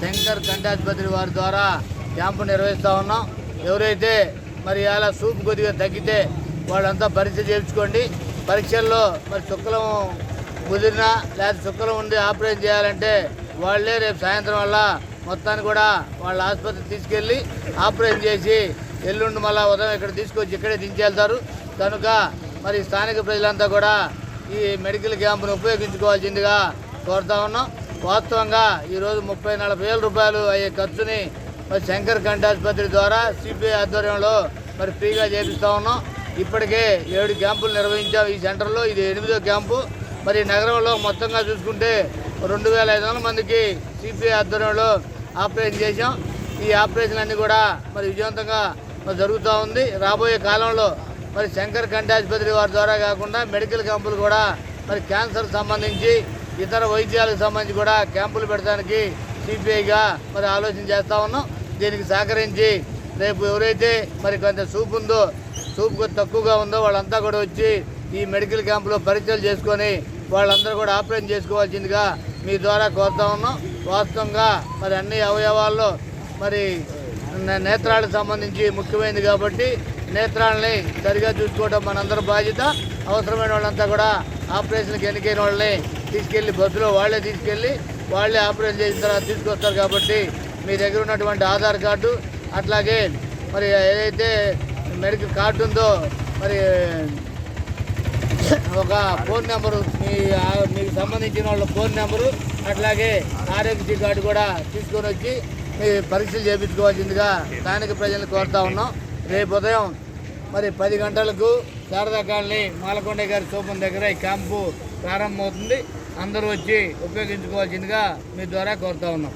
శంకర్ కంటాధిపతి వారి ద్వారా క్యాంపు నిర్వహిస్తూ ఉన్నాం. ఎవరైతే మరి అలా సూప్ కొద్దిగా తగ్గితే వాళ్ళంతా పరీక్ష చేయించుకోండి. పరీక్షల్లో మరి శుక్లం కుదిరినా లేదా శుక్లం ఉండి ఆపరేషన్ చేయాలంటే వాళ్ళే రేపు సాయంత్రం వల్ల మొత్తాన్ని కూడా వాళ్ళ ఆసుపత్రికి తీసుకెళ్ళి ఆపరేషన్ చేసి ఎల్లుండి మళ్ళా ఉదయం ఇక్కడ తీసుకొచ్చి ఇక్కడే దించేళ్తారు కనుక మరి స్థానిక ప్రజలంతా కూడా ఈ మెడికల్ క్యాంపును ఉపయోగించుకోవాల్సిందిగా కోరుతా ఉన్నాం. వాస్తవంగా ఈరోజు ముప్పై నలభై వేల రూపాయలు అయ్యే ఖర్చుని మరి శంకర్ కంఠాసుపత్రి ఆసుపత్రి ద్వారా సిపిఐ ఆధ్వర్యంలో మరి ఫ్రీగా చేపిస్తూ ఉన్నాం. ఇప్పటికే ఏడు క్యాంపులు నిర్వహించాం ఈ సెంటర్లో. ఇది ఎనిమిదో క్యాంపు. మరి నగరంలో మొత్తంగా చూసుకుంటే రెండు వేల ఐదు వందల మందికి సిపిఐ ఆధ్వర్యంలో ఆపరేషన్ చేశాం. ఈ ఆపరేషన్ అన్నీ కూడా మరి విజయవంతంగా మరి జరుగుతూ ఉంది. రాబోయే కాలంలో మరి శంకర్ కంఠాసుపత్రి ఆసుపత్రి వారి ద్వారా కాకుండా మెడికల్ క్యాంపులు కూడా మరి క్యాన్సర్ సంబంధించి ఇతర వైద్యాలకు సంబంధించి కూడా క్యాంపులు పెట్టడానికి సిపిఐగా మరి ఆలోచన చేస్తూ ఉన్నాం. దీనికి సహకరించి రేపు ఎవరైతే మరి కొంత సూపు ఉందో సూపు తక్కువగా ఉందో వాళ్ళంతా కూడా వచ్చి ఈ మెడికల్ క్యాంపులో పరీక్షలు చేసుకొని వాళ్ళందరూ కూడా ఆపరేషన్ చేసుకోవాల్సిందిగా మీ ద్వారా కోరుతా ఉన్నాం. వాస్తవంగా మరి అన్ని అవయవాల్లో మరి నే- నేత్రాలకు సంబంధించి ముఖ్యమైనది కాబట్టి నేత్రాలని సరిగా చూసుకోవడం మనందరి బాధ్యత. అవసరమైన వాళ్ళంతా కూడా ఆపరేషన్కి ఎన్నికైన వాళ్ళని తీసుకెళ్ళి బస్సులో వాళ్ళే తీసుకెళ్ళి వాళ్ళే ఆపరేషన్ చేసిన తర్వాత తీసుకొస్తారు కాబట్టి మీ దగ్గర ఉన్నటువంటి ఆధార్ కార్డు అట్లాగే మరి ఏదైతే మెడికల్ కార్డు ఉందో మరి ఒక ఫోన్ నెంబరు మీ మీకు సంబంధించిన వాళ్ళ ఫోన్ నెంబరు అట్లాగే ఆరోగ్య కార్డు కూడా తీసుకొని వచ్చి మీ పరీక్షలు చేయించుకోవాల్సిందిగా స్థానిక ప్రజలను కోరుతా ఉన్నాం. రేపు ఉదయం మరి పది గంటలకు శారదా కాలనీ మాలకొండ గారి సోపం దగ్గర ఈ క్యాంపు ప్రారంభమవుతుంది. అందరూ వచ్చి ఉపయోగించుకోవాల్సిందిగా మీ ద్వారా కోరుతా ఉన్నాం.